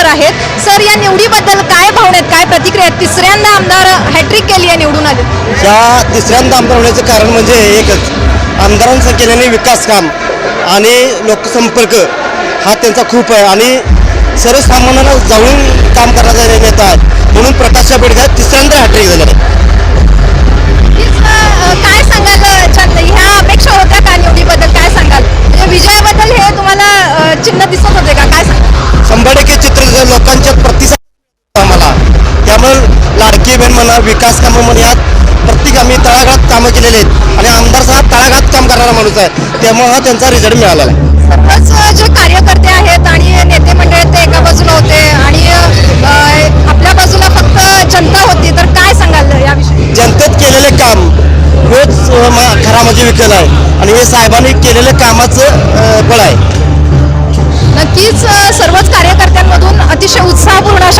Sir आहेत. Sir या निवडीबद्दल काय भावना आहेत? काय प्रतिक्रिया आहेत? तिसऱ्यांदा आमदार हॅट्रिक केली आहे निवडून आले या तिसऱ्यांदा आमदार होण्याचं कारण म्हणजे एकच. आमदारांचं केल्याने विकास काम आणि लोकसंपर्क हा त्यांचा खूप आहे. आणि सर्वसामान्यांना जाऊन काम करण्याचा नेता आहेत. म्हणून प्रकाश आंबेडकर तिसऱ्यांदा हॅट्रिक झाले आहे. लोकांच्या प्रतिसाद आम्हाला. त्यामुळे लाडकी बहीण म्हणा विकास कामं म्हणा यात प्रत्येक आम्ही तळागाळात कामं केलेली आहेत. आणि आमदार साहेब तळागाळात काम करणारा माणूस आहे. त्यामुळे हा त्यांचा रिझल्ट मिळालेला आहे. सर्वच जे कार्यकर्ते आहेत आणि नेते मंडळी आहेत ते एका बाजूला होते आणि आपल्या बाजूला फक्त जनता होती. तर काय सांगाल याविषयी? जनतेत केलेले काम हेच म्हणजे विकल आहे. आणि हे साहेबांनी केलेलं कामाचं फळ आहे. नक्कीच सर्वच कार्यकर्त्यांमधून अतिशय उत्साहपूर्ण अशा